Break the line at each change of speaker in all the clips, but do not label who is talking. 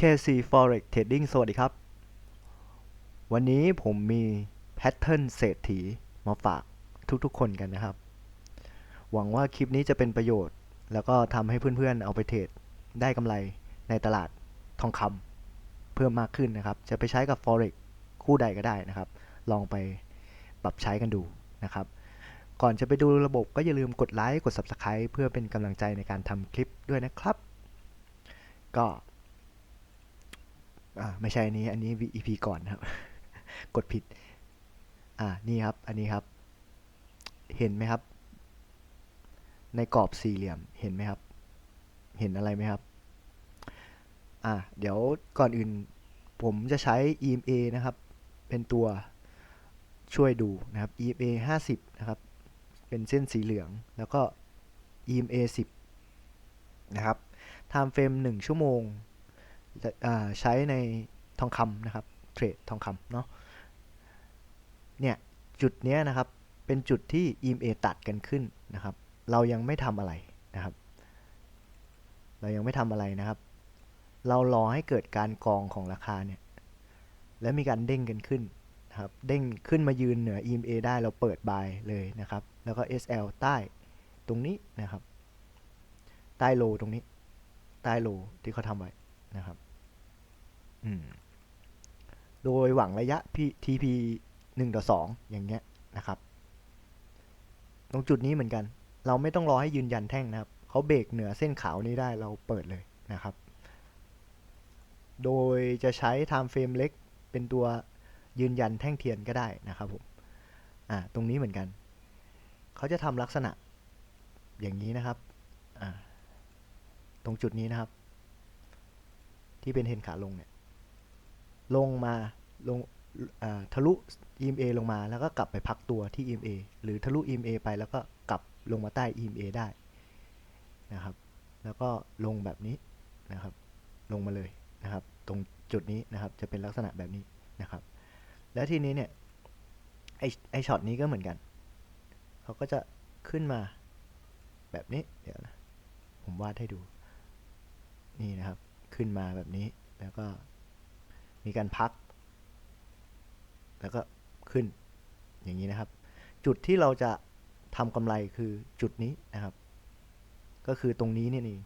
KC Forex Trading สวัสดีครับ วันนี้ผมมีแพทเทิร์นเศรษฐีมาฝากทุกๆคนกันนะครับ หวังว่าคลิปนี้จะเป็นประโยชน์ แล้วก็ทำให้เพื่อนๆ เอาไปเทรดได้กำไรในตลาดทองคำเพิ่มมากขึ้นนะครับ จะไปใช้กับ Forex คู่ใดก็ได้นะครับ ลองไปปรับใช้กันดูนะครับ ก่อนจะไปดูระบบก็อย่าลืมกดไลค์กด Subscribe เพื่อเป็นกำลังใจในการทำคลิปด้วยนะครับ ก็ อ่าไม่ใช่อันนี้ อันนี้ EP ก่อนครับ กดผิด อ่านี่ครับ อันนี้ครับ เห็นไหมครับ ในกรอบสี่เหลี่ยมเห็นไหมครับ เห็นอะไรไหมครับ อ่าเดี๋ยวก่อนอื่น ผมจะใช้ EMA นะครับ เป็นตัวช่วยดูนะครับ EMA 50 นะครับ เป็นเส้นสีเหลือง แล้วก็ EMA 10 นะครับ time frame 1 ชั่วโมง ใช้ในทองคำนะครับเทรดทองคำเนาะเนี่ยจุดเนี้ยนะครับเป็นจุดที่ EMA ตัดกันขึ้นนะครับ เรายังไม่ทำอะไรนะครับ เรายังไม่ทำอะไรนะครับ เรารอให้เกิดการกองของราคาเนี่ยและมีการเด้งกันขึ้นนะครับเด้งขึ้นมายืนเหนือ EMA ได้เราเปิดบายเลยนะครับ แล้วก็ SL ใต้ตรงนี้นะครับ ใต้โลตรงนี้ ใต้โลที่เขาทำไว้นะครับ โดยหวังระยะ P- TP 1 ต่อ 2 อย่างเงี้ยนะครับ ตรงจุดนี้เหมือนกัน เราไม่ต้องรอให้ยืนยันแท่งนะครับ เขาเบรกเหนือเส้นขาวนี้ได้เราเปิดเลยนะครับ โดยจะใช้ time frame เล็กเป็นตัวยืนยันแท่งเทียนก็ได้นะครับผม อ่า ตรงนี้เหมือนกัน เขาจะทำลักษณะอย่างนี้นะครับ อ่า ตรงจุดนี้นะครับ ที่เป็นเทรนขาลงเนี่ย ลงมาลงาทะลุ EMA ลงมาแล้วก็กลับไปพักตัวที่ EMA หรือทะลุ EMA ไปแล้วก็กลับลงมาใต้ EMA ได้นะครับ แล้วก็ลงแบบนี้นะครับ ลงมาเลยนะครับ ตรงจุดนี้นะครับจะเป็นลักษณะแบบนี้นะครับ แล้วทีนี้เนี่ยไอไอช็อตนี้ก็เหมือนกันเขาก็จะขึ้นมาแบบนี้เดี๋ยวนะผมวาดให้ดูนี่นะครับ ขึ้นมาแบบนี้แล้วก็ มีการพัก แล้วก็ขึ้นอย่างนี้นะครับ จุดที่เราจะทำกำไรคือจุดนี้นะครับ ก็คือตรงนี้นี่เอง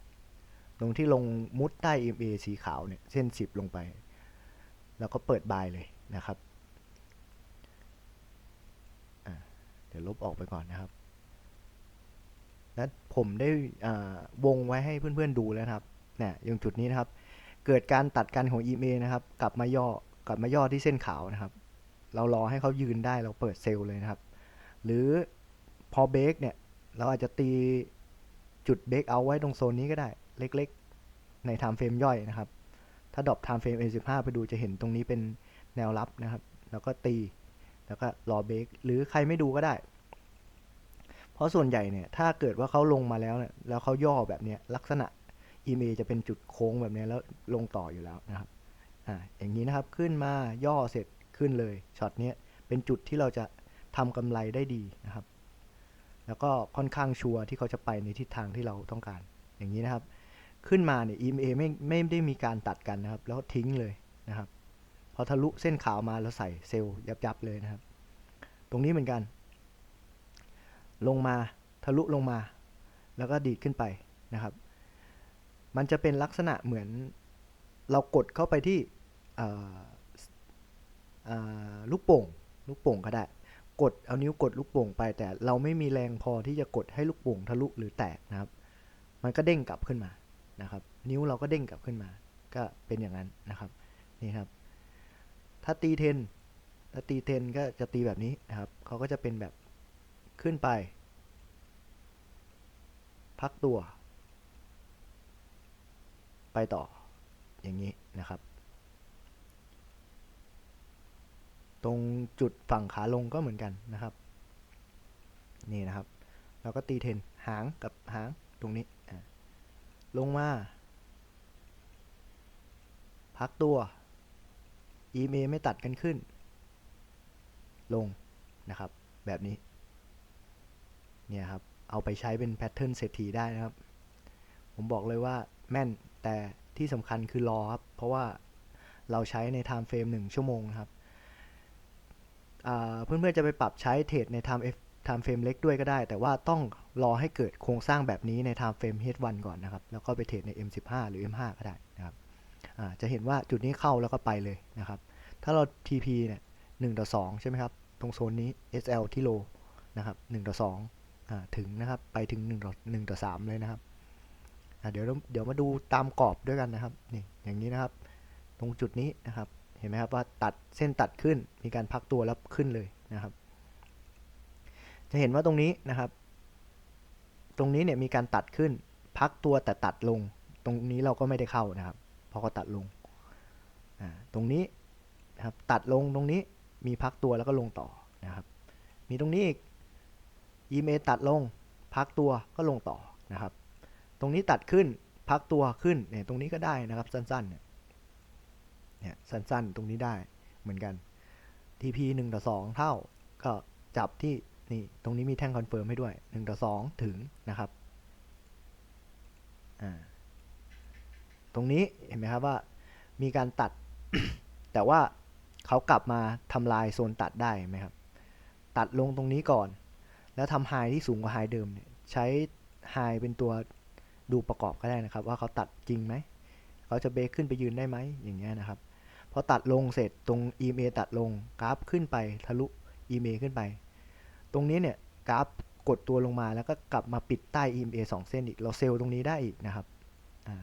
ตรงที่ลงมุดใต้ MA สีขาวเนี่ยเส้น 10 ลงไป แล้วก็เปิดบายเลยนะครับเดี๋ยวลบออกไปก่อนนะครับและผมได้วงไว้ให้เพื่อนๆดูแล้วครับเนี่ยอย่างจุดนี้นะครับ เกิดการตัดกันของ EMA นะครับ กลับมาย่อกลับมาย่อที่เส้นขาวนะครับ เรารอให้เขายืนได้เราเปิดเซลล์เลยนะครับ หรือพอเบรกเนี่ย เราอาจจะตีจุดเบรกเอาไว้ตรงโซนนี้ก็ได้ เล็กๆ ใน time frame ย่อยนะครับ ถ้าดรอป time frame A15 ไปดูจะเห็นตรงนี้เป็นแนวรับนะครับ แล้วก็ตี แล้วก็รอเบรกหรือใครไม่ดูก็ได้ เพราะส่วนใหญ่เนี่ย ถ้าเกิดว่าเขาลงมาแล้วเนี่ย แล้วเขาย่อแบบเนี้ย ลักษณะ EMA จะเป็นจุดโค้งแบบนี้แล้วลงต่ออยู่แล้วนะครับอ่าอย่างนี้นะครับขึ้นมาย่อเสร็จขึ้นเลยช็อตเนี้ยเป็นจุดที่เราจะทำกำไรได้ดีนะครับ แล้วก็ค่อนข้างชัวร์ที่เขาจะไปในทิศทางที่เราต้องการ อย่างนี้นะครับ ขึ้นมาเนี่ย EMA ไม่ไม่ได้มีการตัดกันนะครับ แล้วทิ้งเลยนะครับพอทะลุเส้นขาวมาแล้วใส่เซลล์ยับๆเลยนะครับ ตรงนี้เหมือนกัน ลงมาทะลุลงมา แล้วก็ดีดขึ้นไปนะครับ มันจะเป็นลักษณะเหมือน เรากดเข้าไปที่ลูกโป่งลูกโป่งก็ได้ กดเอานิ้วกดลูกโป่งไป แต่เราไม่มีแรงพอที่จะกดให้ลูกโป่งทะลุหรือแตกนะครับ มันก็เด้งกลับขึ้นมานะครับ นิ้วเราก็เด้งกลับขึ้นมา ก็เป็นอย่างนั้นนะครับนี่ครับ ถ้าตีเทนถ้าตีเทนก็จะตีแบบนี้นะครับเขาก็จะเป็นแบบขึ้นไป พักตัว ไปต่ออย่างนี้นะครับ ตรงจุดฝั่งขาลงก็เหมือนกันนะครับ นี่นะครับ เราก็ตีเทนหางกับหางตรงนี้ ลงมา พักตัว EMA ไม่ตัดกันขึ้น ลงนะครับ แบบนี้ เนี่ยครับ เอาไปใช้เป็นแพทเทิร์นเศรษฐีได้นะครับ ผมบอกเลยว่าแม่น แต่ที่สำคัญคือรอครับ เพราะว่าเราใช้ใน time frame หนึ่งชั่วโมงครับเพื่อนๆจะไปปรับใช้เทรดใน time F time frame เล็กด้วยก็ได้ แต่ว่าต้องรอให้เกิดโครงสร้างแบบนี้ใน time frame H1 ก่อนนะครับ แล้วก็ไปเทรดใน M15 หรือ M5 ก็ได้นะครับจะเห็นว่าจุดนี้เข้าแล้วก็ไปเลยนะครับ ถ้าเรา TP เนี่ย1ต่อ2ใช่ไหมครับ ตรงโซนนี้ SL ที่โลนะครับ1ต่อ2อถึงนะครับ ไปถึง1ต่อ1ต่อ3เลยนะครับ เดี๋ยวเดี๋ยวมาดูตามกรอบด้วยกันนะครับนี่อย่างนี้นะครับ ตรงจุดนี้นะครับ เห็นไหมครับว่าตัดเส้นตัดขึ้นมีการพักตัวแล้วขึ้นเลยนะครับ จะเห็นว่าตรงนี้นะครับ ตรงนี้เนี่ยมีการตัดขึ้น พักตัวแต่ตัดลง ตรงนี้เราก็ไม่ได้เข้านะครับเพราะเขาตัดลงตรงนี้นะครับตัดลงตรงนี้มีพักตัวแล้วก็ลงต่อนะครับ มีตรงนี้อีก EMA ตัดลง พักตัวก็ลงต่อนะครับ ตรงนี้ตัดขึ้นพักตัวขึ้นเนี่ยตรงนี้ก็ได้นะครับ สั้นๆเนี่ยเนี่ยสั้นๆ ตรงนี้ได้เหมือนกัน TP 1ต่อ2 เท่า ก็จับที่นี่ตรงนี้มีแท่งคอนเฟิร์มให้ด้วย1ต่อ2 ถึงนะครับอ่าตรงนี้เห็นไหมครับว่ามีการตัด แต่ว่าเขากลับมาทำลายโซนตัดได้ไหมครับ ตัดลงตรงนี้ก่อน แล้วทำไฮที่สูงกว่าไฮเดิมเนี่ยใช้ไฮเป็นตัว ดูประกอบก็ได้นะครับ ว่าเขาตัดจริงไหมเขาจะเบรกขึ้นไปยืนได้ไหมอย่างเงี้ยนะครับพอตัดลงเสร็จตรง EMA ตัดลงกราฟขึ้นไปทะลุ EMA ขึ้นไป ตรงนี้เนี่ยกราฟกดตัวลงมาแล้วก็กลับมาปิดใต้ EMA 2 เส้นอีกเราเซลล์ตรงนี้ได้อีกนะครับอ่า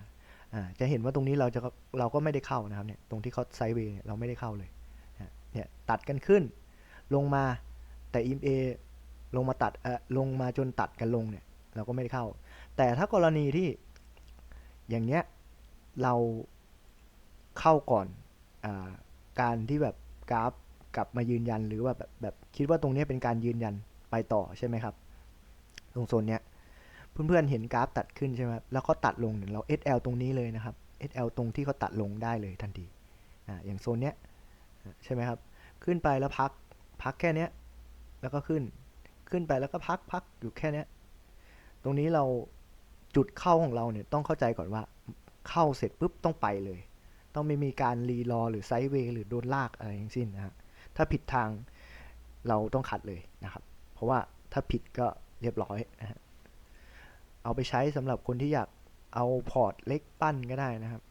อ่าจะเห็นว่าตรงนี้เราจะเราก็ไม่ได้เข้านะครับเนี่ยตรงที่เขาไซด์เวย์เราไม่ได้เข้าเลยเนี่ยตัดกันขึ้นลงมาแต่ EMA ลงมาตัดเออลงมาจนตัดกันลงเนี่ยเราก็ไม่ได้เข้า แต่ถ้ากรณีที่อย่างเงี้ยเราเข้าก่อนอการที่แบบกราฟกลับมายืนยันหรือว่าแบบแบบคิดว่าตรงเนี้ยเป็นการยืนยันไปต่อใช่ไหมครับ ตรงโซนเนี้ยเพื่อนๆเห็นกราฟตัดขึ้นใช่ไหมแล้วก็ตัดลงเนี่ยเรา SL ตรงนี้เลยนะครับ SL ตรงที่เขาตัดลงได้เลยทันทีอ่าอย่างโซนเนี้ยใช่ไหมครับ ขึ้นไปแล้วพักพักแค่เนี้ยแล้วก็ขึ้นขึ้นไปแล้วก็พักพักอยู่แค่เนี้ยตรงนี้เรา จุดเข้าของเราเนี่ยต้องเข้าใจก่อนว่าเข้าเสร็จปุ๊บต้องไปเลย ต้องไม่มีการรีรอหรือไซด์เวย์หรือโดนลากอะไรทั้งสิ้นนะฮะถ้าผิดทางเราต้องขัดเลยนะครับ เพราะว่าถ้าผิดก็เรียบร้อยนะฮะเอาไปใช้สำหรับคนที่อยากเอาพอร์ตเล็กปั้นก็ได้นะครับ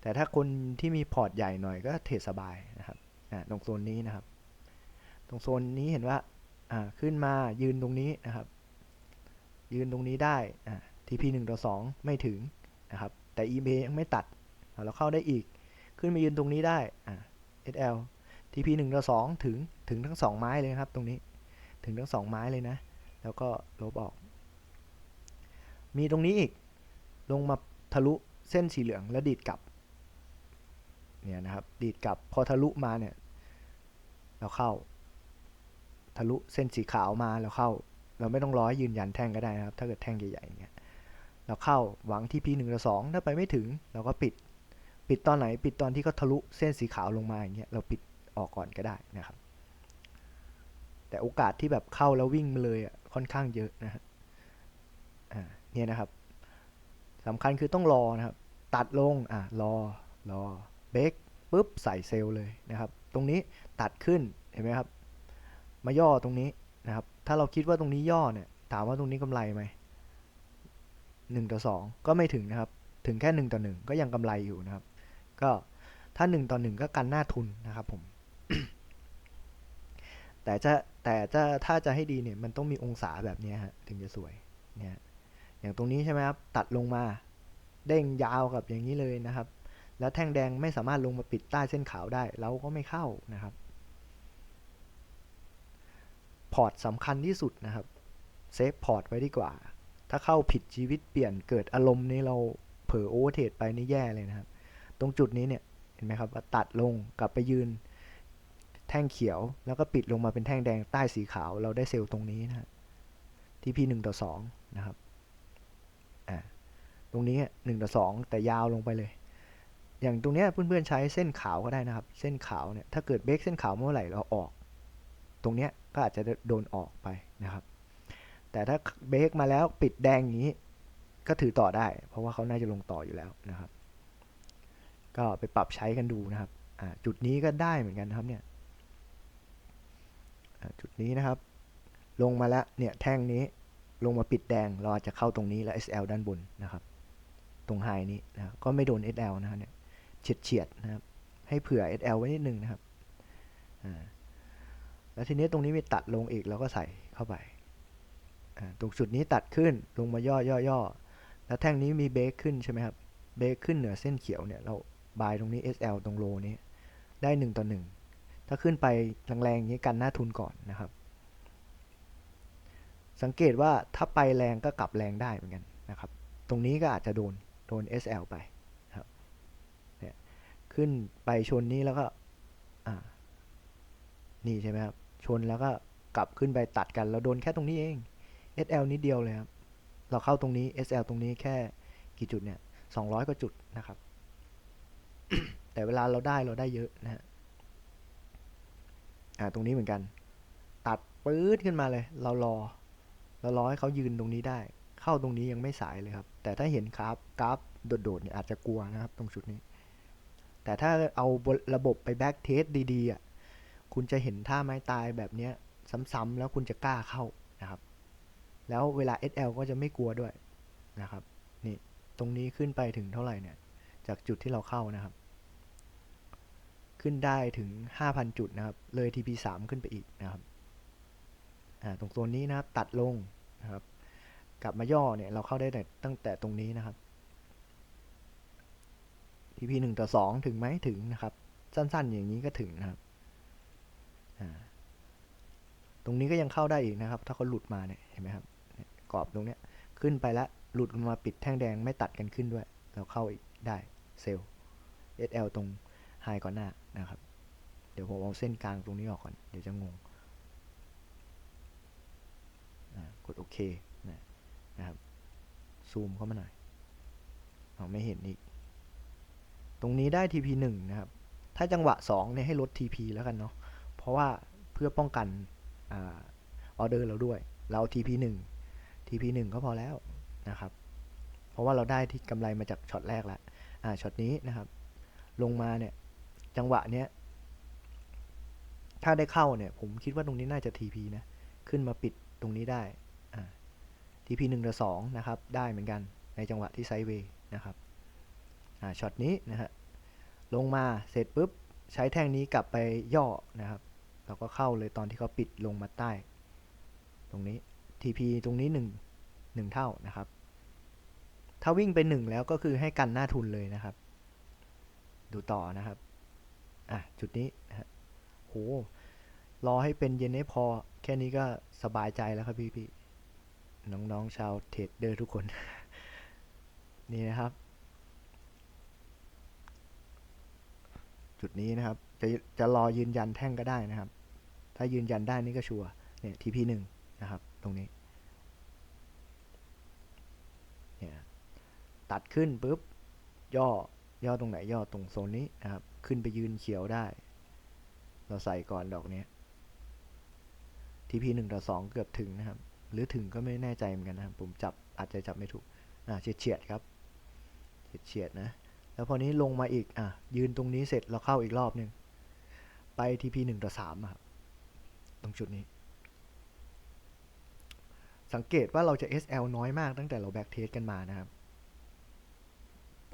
แต่ถ้าคนที่มีพอร์ตใหญ่หน่อยก็เทสบายนะครับอ่าตรงโซนนี้นะครับ ตรงโซนนี้เห็นว่าอ่าขึ้นมายืนตรงนี้นะครับ ยืนตรงนี้ได้ TP 1ต่อ2 ไม่ถึงนะครับ แต่ EMA ยังไม่ตัด เราเข้าได้อีก ขึ้นมายืนตรงนี้ได้ SL TP 1ต่อ2 ถึง ถึงทั้ง 2 ไม้เลยนะครับ ตรงนี้ ถึงทั้ง 2 ไม้เลยนะ แล้วก็ลบออก มีตรงนี้อีก ลงมาทะลุเส้นสีเหลืองแล้วดีดกลับ เนี่ยนะครับ ดีดกลับ พอทะลุมาเนี่ย เราเข้า ทะลุเส้นสีขาวมาแล้วเข้า เราไม่ต้องรอให้ยืนยันแท่งก็ได้นะครับ ถ้าเกิดแท่งใหญ่ๆอย่างเงี้ยเราเข้าหวังที่ P 1ต่อ2ถ้าไปไม่ถึงเราก็ปิด ปิดตอนไหนปิดตอนที่เขาทะลุเส้นสีขาวลงมาอย่างเงี้ยเราปิดออกก่อนก็ได้นะครับ แต่โอกาสที่แบบเข้าแล้ววิ่งมาเลยอะค่อนข้างเยอะนะฮะอ่าเนี่ยนะครับสำคัญคือต้องรอนะครับ ตัดลงอะรอรอเบรกปุ๊บใส่เซลล์เลยนะครับ ตรงนี้ตัดขึ้นเห็นไหมครับ มาย่อตรงนี้นะครับ ถ้าเราคิดว่าตรงนี้ย่อเนี่ย ถามว่าตรงนี้กำไรไหมหนึ่งต่อสองก็ไม่ถึงนะครับ ถึงแค่หนึ่งต่อหนึ่งก็ยังกำไรอยู่นะครับ ก็ถ้าหนึ่งต่อหนึ่งก็กันหน้าทุนนะครับผม แต่จะแต่จะถ้าจะให้ดีเนี่ยมันต้องมีองศาแบบนี้ฮะถึงจะสวยเนี่ยอย่างตรงนี้ใช่ไหมครับ ตัดลงมาเด้งยาวกับอย่างนี้เลยนะครับ แล้วแท่งแดงไม่สามารถลงมาปิดใต้เส้นขาวได้ เราก็ไม่เข้านะครับ พอร์ตสำคัญที่สุดนะครับเซฟพอร์ตไว้ดีกว่า ถ้าเข้าผิดชีวิตเปลี่ยนเกิดอารมณ์นี้เราเผลอโอเวอร์เทรดไปนี่แย่เลยนะครับ ตรงจุดนี้เนี่ยเห็นไหมครับว่าตัดลงกลับไปยืน แท่งเขียวแล้วก็ปิดลงมาเป็นแท่งแดงใต้สีขาว เราได้เซลล์ตรงนี้นะที่พีหนึ่งต่อสองนะครับอ่าตรงนี้หนึ่งต่อสองแต่ยาวลงไปเลย อย่างตรงเนี้ยเพื่อนๆใช้เส้นขาวก็ได้นะครับ เส้นขาวเนี่ยถ้าเกิดเบรกเส้นขาวเมื่อไหร่เราออก ตรงเนี้ยก็อาจจะโดนออกไปนะครับ แต่ถ้าเบรกมาแล้วปิดแดงอย่างนี้ ก็ถือต่อได้ เพราะว่าเขาน่าจะลงต่ออยู่แล้วนะครับ ก็ไปปรับใช้กันดูนะครับจุดนี้ก็ได้เหมือนกันนะครับเนี่ยจุดนี้นะครับ ลงมาแล้วเนี่ยแท่งนี้ลงมาปิดแดงเราอาจจะเข้าตรงนี้แล้ว SL ด้านบนนะครับ ตรงไฮนี้นะครับก็ไม่โดน SL นะครับเนี่ยเฉียดเฉียดๆนะครับ ให้เผื่อ SL ไว้นิดนึงนะครับอ่า แล้วทีนี้ตรงนี้มีตัดลงอีกเราก็ใส่เข้าไปตรงจุดนี้ตัดขึ้นลงมาย่อย่อย่อแล้วแท่งนี้มีเบรกขึ้นใช่ไหมครับเบรกขึ้นเหนือเส้นเขียวเนี่ยเราบายตรงนี้ SL ตรงโลนี้ได้หนึ่งต่อหนึ่งถ้าขึ้นไปแรงๆอย่างนี้กันหน้าทุนก่อนนะครับ สังเกตว่าถ้าไปแรงก็กลับแรงได้เหมือนกันนะครับ ตรงนี้ก็อาจจะโดนโดน SL ไปครับขึ้นไปชนนี้แล้วก็นี่ใช่ไหมครับ ชนแล้วก็กลับขึ้นไปตัดกัน เราโดนแค่ตรงนี้เอง SL นิดเดียวเลยครับ เราเข้าตรงนี้ SL ตรงนี้แค่กี่จุดเนี่ย200 กว่าจุดนะครับ แต่เวลาเราได้เราได้เยอะนะฮะอ่าตรงนี้เหมือนกัน ตัดปื๊ดขึ้นมาเลย เรารอ เรารอให้เขายืนตรงนี้ได้ เข้าตรงนี้ยังไม่สายเลยครับ แต่ถ้าเห็นกราฟกราฟโดดๆเนี่ยอาจจะกลัวนะครับ ตรงจุดนี้ แต่ถ้าเอาระบบไปแบ็กเทสดีๆอะ คุณจะเห็นท่าไม้ตายแบบเนี้ยซ้ำๆแล้วคุณจะกล้าเข้านะครับ แล้วเวลา SL ก็จะไม่กลัวด้วยนะครับ นี่ตรงนี้ขึ้นไปถึงเท่าไหร่เนี่ย จากจุดที่เราเข้านะครับ ขึ้นได้ถึง 5,000 จุดนะครับ เลย TP3 ขึ้นไปอีกนะครับ อ่า ตรงโซนนี้นะครับ ตัดลงนะครับ กลับมาย่อเนี่ยเราเข้าได้แต่ตั้งแต่ตรงนี้นะครับ TP หนึ่งต่อสองถึงไหมถึงนะครับ สั้นๆ อย่างนี้ก็ถึงนะครับ ตรงนี้ก็ยังเข้าได้อีกนะครับ ถ้าเขาหลุดมาเนี่ยเห็นไหมครับกรอบตรงเนี้ยขึ้นไปแล้วหลุดมาปิดแท่งแดงไม่ตัดกันขึ้นด้วย เราเข้าอีกได้เซลล์ SL ตรงไฮก่อนหน้านะครับ เดี๋ยวผมเอาเส้นกลางตรงนี้ออกก่อน เดี๋ยวจะงงกดโอเคนะนะครับ ซูมเข้ามาหน่อยเอาไม่เห็นอีก ตรงนี้ได้ TP 1 นะครับ ถ้าจังหวะ 2เนี่ยให้ลด TP แล้วกันเนาะ เพราะว่าเพื่อป้องกันออเดอร์เราด้วย เรา TP 1 TP 1ก็พอแล้วนะครับ เพราะว่าเราได้ที่กำไรมาจากช็อตแรกแล้วช็อตนี้นะครับ ลงมาเนี่ย จังหวะเนี้ย ถ้าได้เข้าเนี่ย ผมคิดว่าตรงนี้น่าจะ TP นะ ขึ้นมาปิดตรงนี้ได้ TP 1ต่อ2นะครับ ได้เหมือนกันในจังหวะที่ไซด์เวย์นะครับช็อตนี้นะฮะลงมาเสร็จปุ๊บ ใช้แท่งนี้กลับไปย่อนะครับ เราก็เข้าเลยตอนที่เขาปิดลงมาใต้ ตรงนี้ TP ตรงนี้1 1เท่านะครับ ถ้าวิ่งไป 1 แล้วก็คือให้กันหน้าทุนเลยนะครับ ดูต่อนะครับ อะ จุดนี้นะฮะโหรอให้เป็นเย็นให้พอ แค่นี้ก็สบายใจแล้วครับพี่พี่ๆน้องๆชาวเทรดเดอร์ทุกคน นี่นะครับ จุดนี้นะครับ จะจะรอยืนยันแท่งก็ได้นะครับ ถ้ายืนยันได้นี่ก็ชัวร์เนี่ย TP หนึ่งนะครับ ตรงนี้เนี่ยตัดขึ้นปุ๊บ ย่อย่อตรงไหนย่อตรงโซนนี้นะครับ ขึ้นไปยืนเขียวได้ เราใส่ก่อนดอกเนี้ย TP หนึ่งต่อสองเกือบถึงนะครับ หรือถึงก็ไม่แน่ใจเหมือนกันนะครับ ผมจับอาจจะจับไม่ถูกอ่าเฉียดเฉียดครับเฉียดเฉียดนะ แล้วพอนี้ลงมาอีกอะยืนตรงนี้เสร็จเราเข้าอีกรอบหนึ่ง ไป TP หนึ่งต่อสามครับตรงจุดนี้ สังเกตว่าเราจะ SL น้อยมากตั้งแต่เราแบ็กเทสกันมานะครับ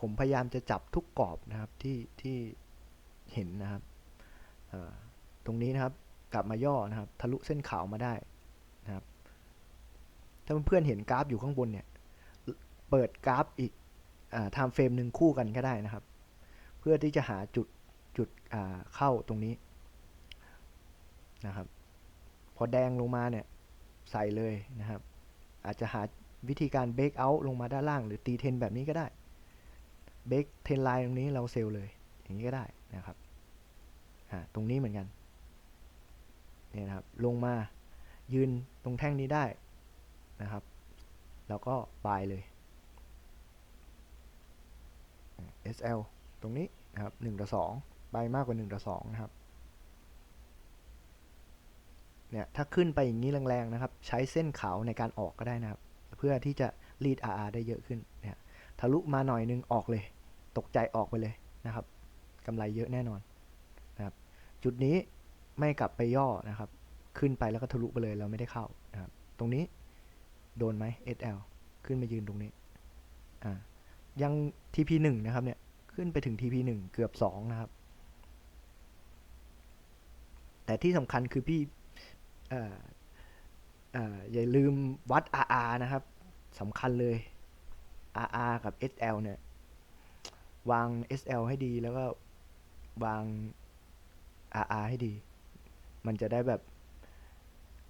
ผมพยายามจะจับทุกกรอบนะครับที่ที่เห็นนะครับตรงนี้นะครับกลับมาย่อนะครับ ทะลุเส้นขาวมาได้นะครับ ถ้าเพื่อนๆเห็นกราฟอยู่ข้างบนเนี่ย เปิดกราฟอีกไทม์เฟรมหนึ่งคู่กันก็ได้นะครับ เพื่อที่จะหาจุดจุดเข้าตรงนี้ นะครับ พอแดงลงมาเนี่ยใส่เลยนะครับ อาจจะหาวิธีการเบรกเอาท์ลงมาด้านล่าง หรือตีเทนแบบนี้ก็ได้เบรกเทนไลน์ตรงนี้เราเซลเลย อย่างนี้ก็ได้นะครับตรงนี้เหมือนกันเนี่ยนะครับลงมายืนตรงแท่งนี้ได้นะครับ แล้วก็บายเลย SL ตรงนี้นะครับ1ต่อ2ใบมากกว่า1ต่อ2นะครับ เนี่ยถ้าขึ้นไปอย่างนี้แรงๆนะครับ ใช้เส้นขาวในการออกก็ได้นะครับ เพื่อที่จะรีด RR ได้เยอะขึ้นเนี่ยทะลุมาหน่อยนึงออกเลย ตกใจออกไปเลยนะครับกำไรเยอะแน่นอนนะครับ จุดนี้ไม่กลับไปย่อนะครับ ขึ้นไปแล้วก็ทะลุไปเลยเราไม่ได้เข้านะครับ ตรงนี้โดนไหม SL ขึ้นมายืนตรงนี้อ่ายัง TP 1 นะครับเนี่ยขึ้นไปถึง TP 1 เกือบ 2 นะครับ แต่ที่สำคัญคือพี่ อย่าลืมวัด RR นะครับสำคัญเลย RR กับ SL เนี่ย วาง SL ให้ดีแล้วก็วาง RR ให้ดี มันจะได้แบบ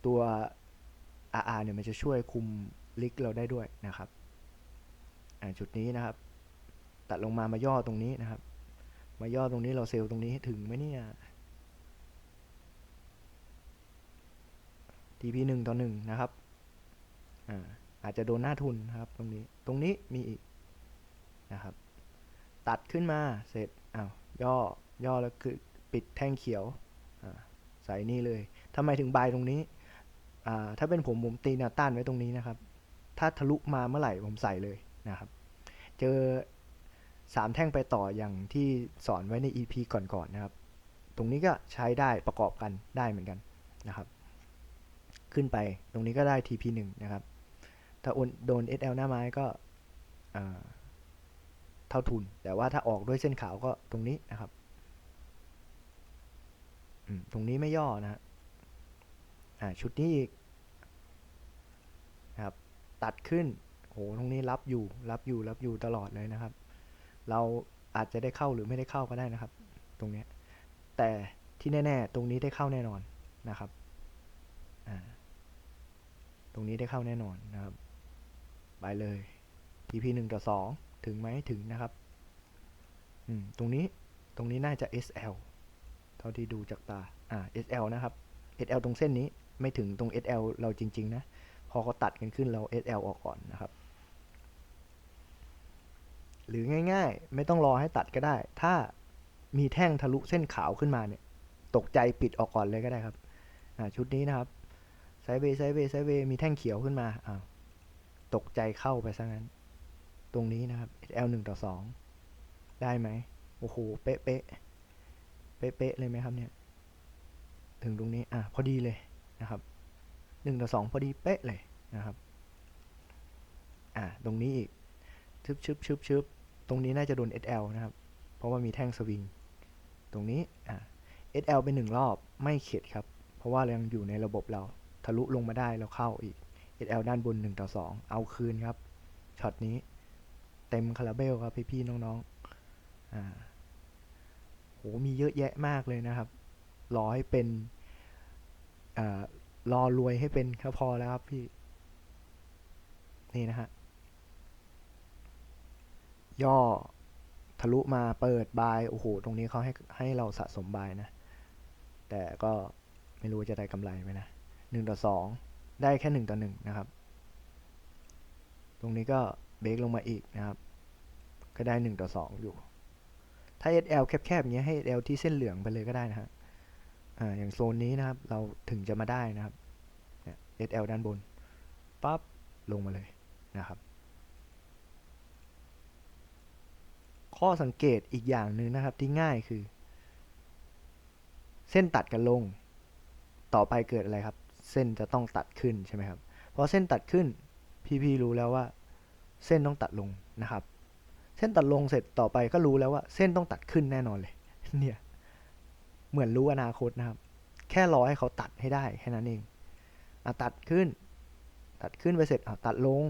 ตัว RR เนี่ยมันจะช่วยคุมลิกเราได้ด้วยนะครับจุดนี้นะครับ ตัดลงมามาย่อตรงนี้นะครับ มาย่อตรงนี้เราเซลล์ตรงนี้ให้ถึงไหมเนี่ย TP หนึ่งต่อหนึ่งนะครับอาอาจจะโดนหน้าทุนนะครับตรงนี้ตรงนี้มีอีกนะครับ ตัดขึ้นมาเสร็จอ้าวย่อย่อแล้วคือปิดแท่งเขียวใส่นี่เลยทำไมถึงบายตรงนี้ถ้าเป็นผมผมตีแนวต้านไว้ตรงนี้นะครับ ถ้าทะลุมาเมื่อไหร่ผมใส่เลยนะครับ เจอสามแท่งไปต่ออย่างที่สอนไว้ใน EP ก่อนๆนะครับ ตรงนี้ก็ใช้ได้ประกอบกันได้เหมือนกันนะครับ ขึ้นไป ตรงนี้ก็ได้ TP 1 นะครับ ถ้าโดน SL หน้าไม้ก็เท่าทุน แต่ว่าถ้าออกด้วยเส้นขาวก็ตรงนี้นะครับ ตรงนี้ไม่ย่อนะฮะชุดนี้อีกนะครับ ตัดขึ้นโหตรงนี้รับอยู่ รับอยู่ รับอยู่ตลอดเลยนะครับ เราอาจจะได้เข้าหรือไม่ได้เข้าก็ได้นะครับ ตรงนี้ แต่ที่แน่ ๆ ตรงนี้ได้เข้าแน่นอนนะครับ อ่า ตรงนี้ได้เข้าแน่นอนนะครับ ไปเลย TP 1ต่อ2ถึงไหมถึงนะครับตรงนี้ตรงนี้น่าจะ SL เท่าที่ดูจากตา อ่า SL นะครับ SL ตรงเส้นนี้ไม่ถึงตรง SL เราจริง ๆ นะ พอเขาตัดกันขึ้นเรา SL ออกก่อนนะครับ หรือง่ายๆ ไม่ต้องรอให้ตัดก็ได้ ถ้ามีแท่งทะลุเส้นขาวขึ้นมาเนี่ย ตกใจปิดออกก่อนเลยก็ได้ครับ อ่า ชุดนี้นะครับ ไซเวย์ไซเวย์ไซเวย์มีแท่งเขียวขึ้นมาอ้าวตกใจเข้าไปซะงั้น ตรงนี้นะครับ L 1ต่อ 2 ได้ไหมโอ้โหเป๊ะเป๊ะเป๊ะเป๊ะเลยไหมครับเนี่ย ถึงตรงนี้ อะ พอดีเลยนะครับ1ต่อ2 พอดีเป๊ะเลยนะครับ อะ ตรงนี้อีกชึบชึบชึบชึบตรงนี้น่าจะโดน SL นะครับ เพราะว่ามีแท่งสวิง ตรงนี้ อะ SL เป็นหนึ่งรอบไม่เข็ดครับ เพราะว่ายังอยู่ในระบบเรา ทะลุลงมาได้แล้วเข้าอีก SL ด้านบน1ต่อ2 เอาคืนครับช็อตนี้เต็มคาราเบลครับพี่พี่ๆน้องๆอ่าโหมีเยอะแยะมากเลยนะครับ รอให้เป็นอ่ารอรวยให้เป็นก็พอแล้วครับพี่ นี่นะฮะ ย่อทะลุมาเปิดบาย โอ้โห ตรงนี้เขาให้ให้เราสะสมบายนะ แต่ก็ไม่รู้จะได้กำไรไหมนะ หนึ่งต่อสองได้แค่หนึ่งต่อหนึ่งนะครับ ตรงนี้ก็เบรกลงมาอีกนะครับ ก็ได้หนึ่งต่อสองอยู่ ถ้า SL แคบๆอย่างเงี้ยให้ SL ที่เส้นเหลืองไปเลยก็ได้นะฮะอ่าอย่างโซนนี้นะครับ เราถึงจะมาได้นะครับเนี่ย SL ด้านบนปั๊บลงมาเลยนะครับ ข้อสังเกตอีกอย่างหนึ่งนะครับที่ง่ายคือ เส้นตัดกันลง ต่อไปเกิดอะไรครับ เส้นจะต้องตัดขึ้นใช่ไหมครับพอเส้นตัดขึ้นพี่ๆรู้แล้วว่า เส้นต้องตัดลงนะครับ เส้นตัดลงเสร็จต่อไปก็รู้แล้วว่า เส้นต้องตัดขึ้นแน่นอนเลยเนี่ยเหมือนรู้อนาคตนะครับ แค่รอให้เขาตัดให้ได้แค่นั้นเองอะตัดขึ้น ตัดขึ้นไปเสร็จอตัดลง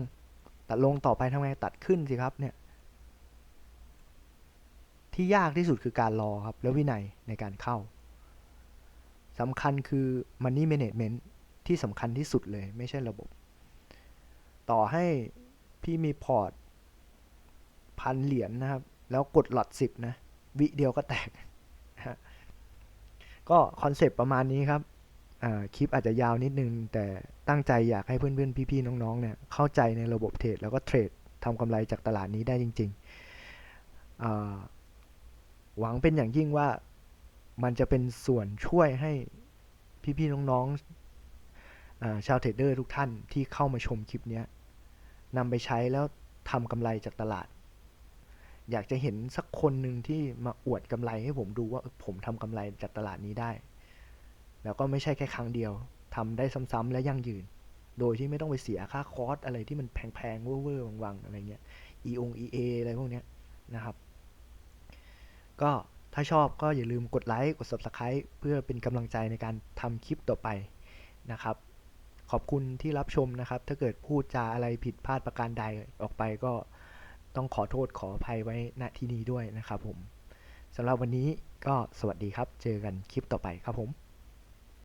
ตัดลงต่อไปทำไงตัดขึ้นสิครับเนี่ยที่ยากที่สุดคือการรอครับ แล้ววินัยในการเข้าสำคัญคือ Money Management ที่สำคัญที่สุดเลยไม่ใช่ระบบ ต่อให้พี่มีพอร์ตพันเหรียญนะครับ แล้วกดหลอดสิบนะ วิเดียวก็แตก ก็คอนเซปต์ประมาณนี้ครับคลิปอาจจะยาวนิดนึง แต่ตั้งใจอยากให้เพื่อนๆ พี่ๆ น้องๆเนี่ยเข้าใจในระบบเทรดแล้วก็เทรดทำกำไรจากตลาดนี้ได้จริงๆ หวังเป็นอย่างยิ่งว่ามันจะเป็นส่วนช่วยให้พี่ๆ น้องๆอา ชาวเทรดเดอร์ทุกท่านที่เข้ามาชมคลิปนี้นำไปใช้แล้วทำกำไรจากตลาด อยากจะเห็นสักคนหนึ่งที่มาอวดกำไรให้ผมดูว่าผมทำกำไรจากตลาดนี้ได้ แล้วก็ไม่ใช่แค่ครั้งเดียวทำได้ซ้ำๆและยั่งยืน โดยที่ไม่ต้องไปเสียค่าคอร์สอะไรที่มันแพงๆเว่อร์ๆวังๆอะไรเงี้ย e อง ea อะไรพวกเนี้ยนะครับ ก็ถ้าชอบก็อย่าลืมกดไลค์กด subscribe เพื่อเป็นกำลังใจในการทำคลิปต่อไปนะครับ ขอบคุณที่รับชมนะครับ ถ้าเกิดพูดจาอะไรผิดพลาดประการใดออกไปก็ต้องขอโทษขออภัยไว้ณที่นี้ด้วยนะครับผมสำหรับวันนี้ก็สวัสดีครับ เจอกันคลิปต่อไปครับผม